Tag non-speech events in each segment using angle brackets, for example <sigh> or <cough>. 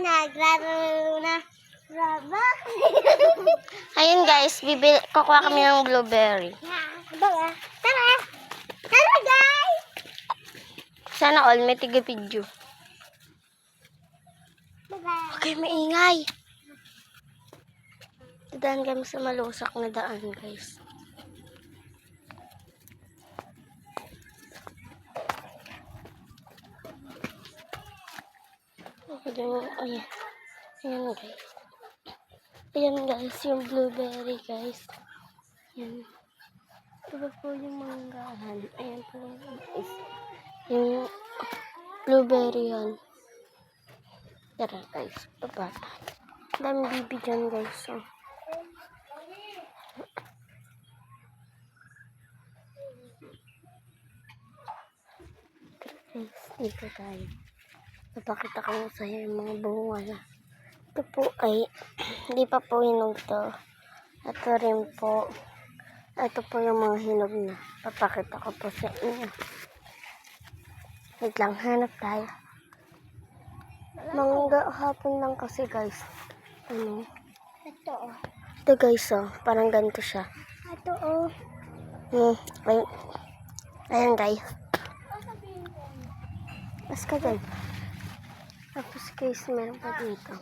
naglaro na. Ayun guys, bibil kukuha kami ng blueberry. Tara. Tara. Tara guys. Sana all may tiga video. Bye-bye. Okay, maingay. Dadaan kami sa malusak na daan, guys. Ayan, ayan. Ayan, guys. Ayan, guys, yung blueberry, guys. Ayan. Ito po yung manggahan. Ayan po, guys. Yung blueberry yan. Tara guys, baba. Daming bibi dyan guys. So. Guys, dito tayo. Napakita ko sa iyo yung mga bunga na. Ito po ay, <clears throat> hindi pa po hinog to. Ito rin po. Ito po yung mga hinog na. Papakita ko po sa inyo. Wait lang, hanap tayo. Mangga hapon lang kasi guys. Ano? Ito oh. Ito guys oh, parang ganito siya. Ito oh. Hmm, ay, ayan guys. Mas ka guys. Tapos guys, meron pa dito.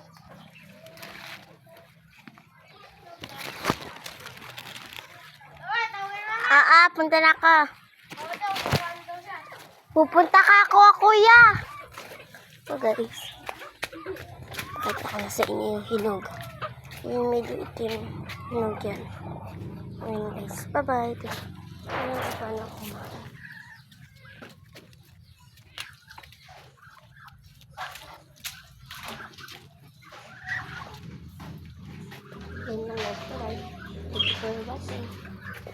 Ah, ah, punta na ka. Pupunta ka ako, kuya. Ito guys. Pakita ko na sa inyo yung hinog. Yung medyo itim. Hinog yan. Ayun guys. Bye-bye. Ayun paano kumain. mình đang ngồi tới đây thì tôi bắt xem